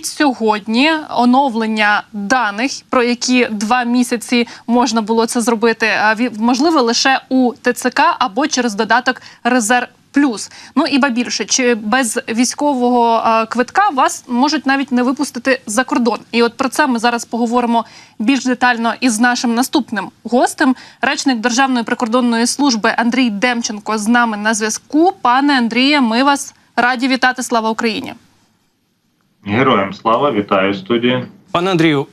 сьогодні оновлення даних, про які два місяці можна було це зробити, е, можливо лише у ТЦК або через додаток Резерв. Плюс, ну і ба більше, чи без військового е, квитка вас можуть навіть не випустити за кордон. І от про це ми зараз поговоримо більш детально із нашим наступним гостем. Речник Державної прикордонної служби Андрій Демченко з нами на зв'язку. Пане Андріє, ми вас раді вітати. Слава Україні! Героям слава, вітаю студії. Пане Андрію,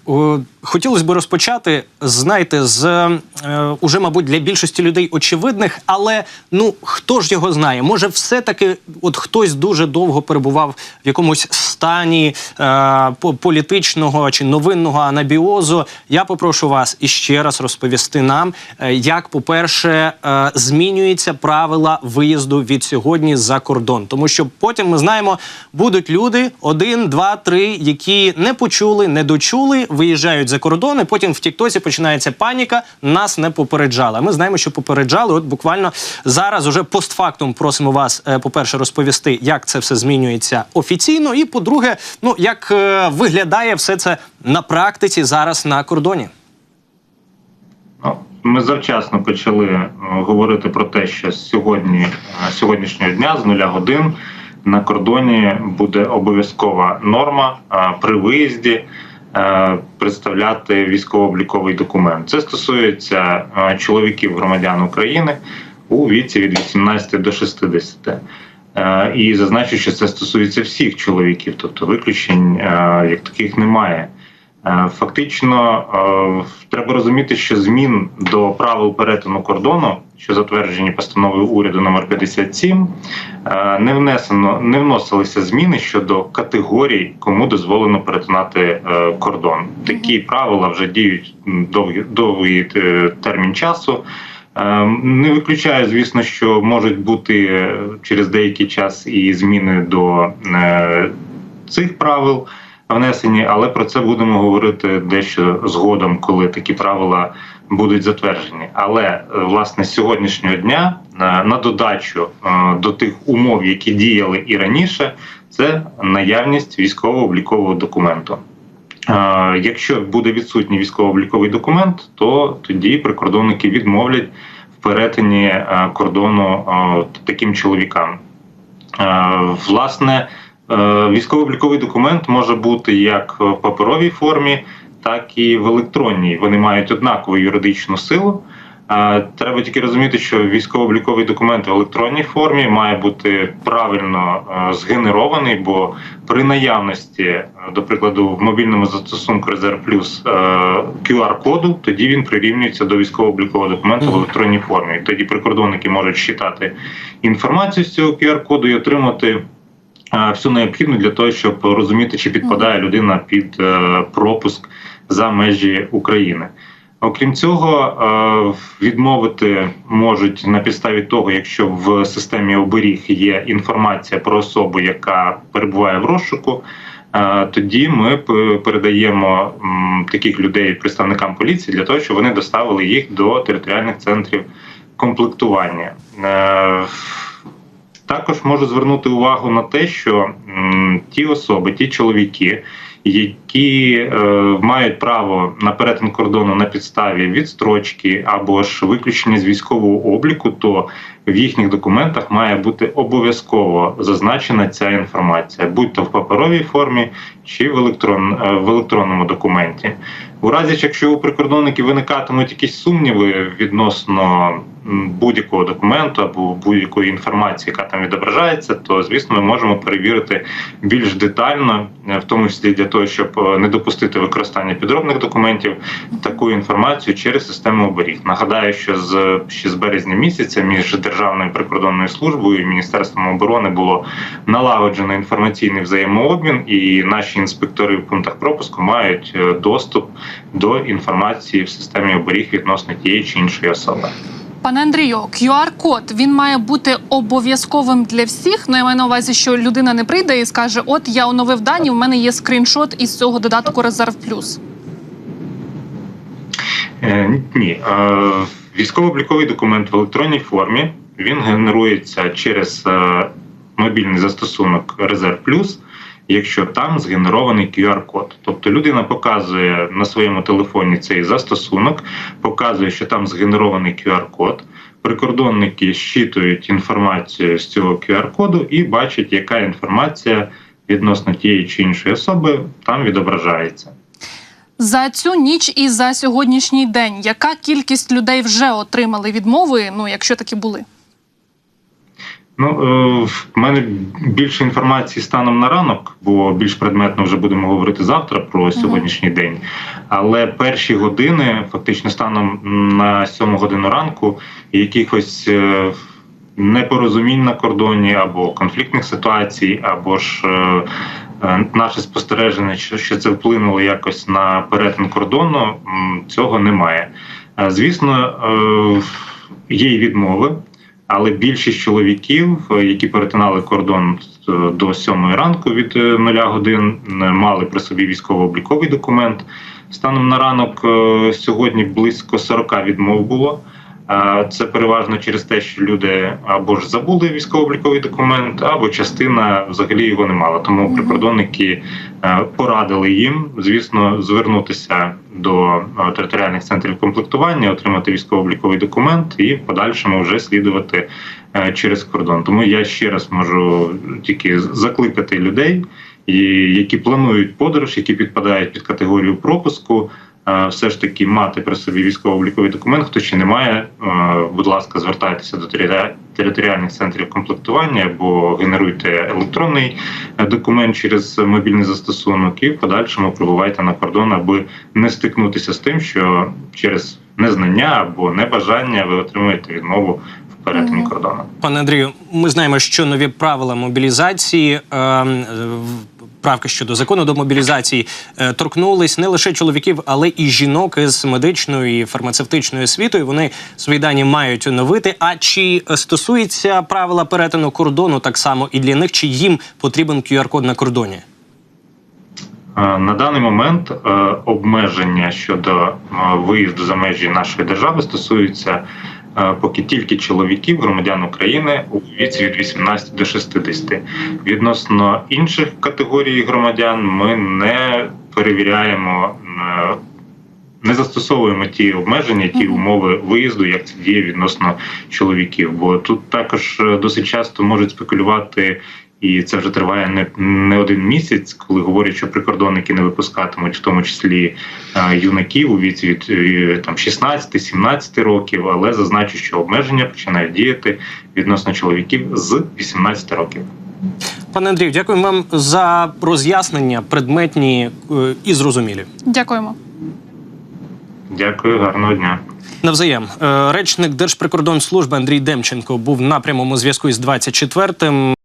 хотілося б розпочати, знаєте, з е, уже, мабуть, для більшості людей очевидних, але ну хто ж його знає? Може, все-таки от хтось дуже довго перебував в якомусь стані е, політичного чи новинного анабіозу. Я попрошу вас іще раз розповісти нам, е, як, по-перше, е, змінюються правила виїзду від сьогодні за кордон, тому що потім ми знаємо, будуть люди один, два, три, які не почули, не дочули, виїжджають за кордон, і потім в Тіктосі починається паніка. Нас не попереджали. Ми знаємо, що попереджали. От буквально зараз уже постфактум просимо вас, е, по-перше, розповісти, як це все змінюється офіційно, і по-друге, ну як е, виглядає все це на практиці зараз на кордоні. Ну, Ми завчасно почали е, говорити про те, що сьогодні, сьогоднішнього дня з нуля годин на кордоні буде обов'язкова норма при виїзді представляти військово-обліковий документ. Це стосується е, чоловіків громадян України у віці від 18 до 60. Е, І зазначу, що це стосується всіх чоловіків, тобто виключень е, як таких немає. Е, Фактично, е, треба розуміти, що змін до правил перетину кордону, що затверджені постановою уряду номер 57, е, не внесено, не вносилися зміни щодо категорій, кому дозволено перетинати кордон. Такі правила вже діють довгий, довгий термін часу. Не виключаю, звісно, що можуть бути через деякий час і зміни до цих правил внесені, але про це будемо говорити дещо згодом, коли такі правила будуть затверджені. Але е, власне з сьогоднішнього дня е, на додачу е, до тих умов, які діяли і раніше, це наявність військово-облікового документу. Якщо буде відсутній військово-обліковий документ, то тоді прикордонники відмовлять в перетині кордону таким чоловікам. Власне, військово-обліковий документ може бути як в паперовій формі, так і в електронній. Вони мають однакову юридичну силу. Е, Треба тільки розуміти, що військово-обліковий документ в електронній формі має бути правильно е, згенерований, бо при наявності, е, до прикладу, в мобільному застосунку Резерв Плюс е, QR-коду, тоді він прирівнюється до військово-облікового документу в електронній формі. Тоді прикордонники можуть читати інформацію з цього QR-коду і отримати е, всю необхідну для того, щоб розуміти, чи підпадає людина під е, пропуск за межі України. Окрім цього, е, відмовити можуть на підставі того, якщо в системі оберіг є інформація про особу, яка перебуває в розшуку. е, Тоді ми передаємо таких людей представникам поліції для того, щоб вони доставили їх до територіальних центрів комплектування. Також можу звернути увагу на те, що м, ті особи, ті чоловіки, які е, мають право на перетин кордону на підставі відстрочки або ж виключення з військового обліку, то в їхніх документах має бути обов'язково зазначена ця інформація, будь то в паперовій формі чи в електрон е, в електронному документі. У разі, якщо у прикордонників виникатимуть якісь сумніви відносно будь-якого документу або будь-якої інформації, яка там відображається, то звісно ми можемо перевірити більш детально, в тому числі для того, щоб е, не допустити використання підробних документів, таку інформацію через систему оберіг. Нагадаю, що з ще з березня місяця між Державною прикордонною службою і Міністерством оборони було налагоджено інформаційний взаємообмін, і наші інспектори в пунктах пропуску мають е, доступ до інформації в системі оберіг відносно тієї чи іншої особи. Пане Андрію, QR-код він має бути обов'язковим для всіх. Ну я маю на увазі, що людина не прийде і скаже: От я оновив дані, в мене є скріншот із цього додатку Резерв Плюс. Е, Ні, військово-обліковий документ в електронній формі він генерується через е, мобільний застосунок Резерв Плюс, якщо там згенерований QR-код. Тобто людина показує на своєму телефоні цей застосунок, показує, що там згенерований QR-код. Прикордонники щитують інформацію з цього QR-коду і бачать, яка інформація відносно тієї чи іншої особи там відображається. За цю ніч і за сьогоднішній день, яка кількість людей вже отримали відмови? Ну, якщо такі були? Ну, е, в мене більше інформації станом на ранок, бо більш предметно вже будемо говорити завтра про сьогоднішній день. Але перші години, фактично станом на сьому годину ранку, якихось е, непорозумінь на кордоні або конфліктних ситуацій, або ж е, наше спостереження, що це вплинуло якось на перетин кордону, цього немає. Звісно, є й відмови. Але більшість чоловіків, е, які перетинали кордон е, до сьомої ранку від е, нуля годин, мали при собі військово-обліковий документ. Станом на ранок сьогодні близько 40 відмов було. Це переважно через те, що люди або ж забули військово-обліковий документ, або частина взагалі його не мала. Тому прикордонники е, порадили їм, звісно, звернутися до е, територіальних центрів комплектування, отримати військово-обліковий документ і в подальшому вже слідувати е, через кордон. Тому я ще раз можу тільки закликати людей, які планують подорож, які підпадають під категорію пропуску. Все ж таки мати при собі військово-обліковий документ. Хто ще не має, будь ласка, звертайтеся до територіальних центрів комплектування або генеруйте електронний е, документ через мобільний застосунок і в подальшому прибувайте на кордон, аби не стикнутися з тим, що через незнання або небажання ви отримуєте відмову в перетині кордону. Пане Андрію, ми знаємо, що нові правила мобілізації, е, в- правки щодо закону до мобілізації е, торкнулись не лише чоловіків, але і жінок із медичною і фармацевтичною освітою. Вони свої дані мають оновити. А чи стосується правила перетину кордону так само і для них, чи їм потрібен QR-код на кордоні? Е, На даний момент е, обмеження щодо виїзду за межі нашої держави стосуються поки тільки чоловіків, громадян України у віці від 18 до 60. Відносно інших категорій громадян ми не перевіряємо. е, Не застосовуємо ті обмеження, ті умови виїзду, як це діє відносно чоловіків. Бо тут також е, досить часто можуть спекулювати і це вже триває не, не один місяць, коли говорять, що прикордонники не випускатимуть, в тому числі е, юнаків у віці від е, там 16-17 років. Але зазначу, що обмеження починають діяти відносно чоловіків з 18 років. Пане Андрію, дякую вам за роз'яснення предметні е, і зрозумілі. Дякуємо. Дякую, гарного дня. Навзаєм речник Держприкордонслужби Андрій Демченко був на прямому зв'язку із 24-м.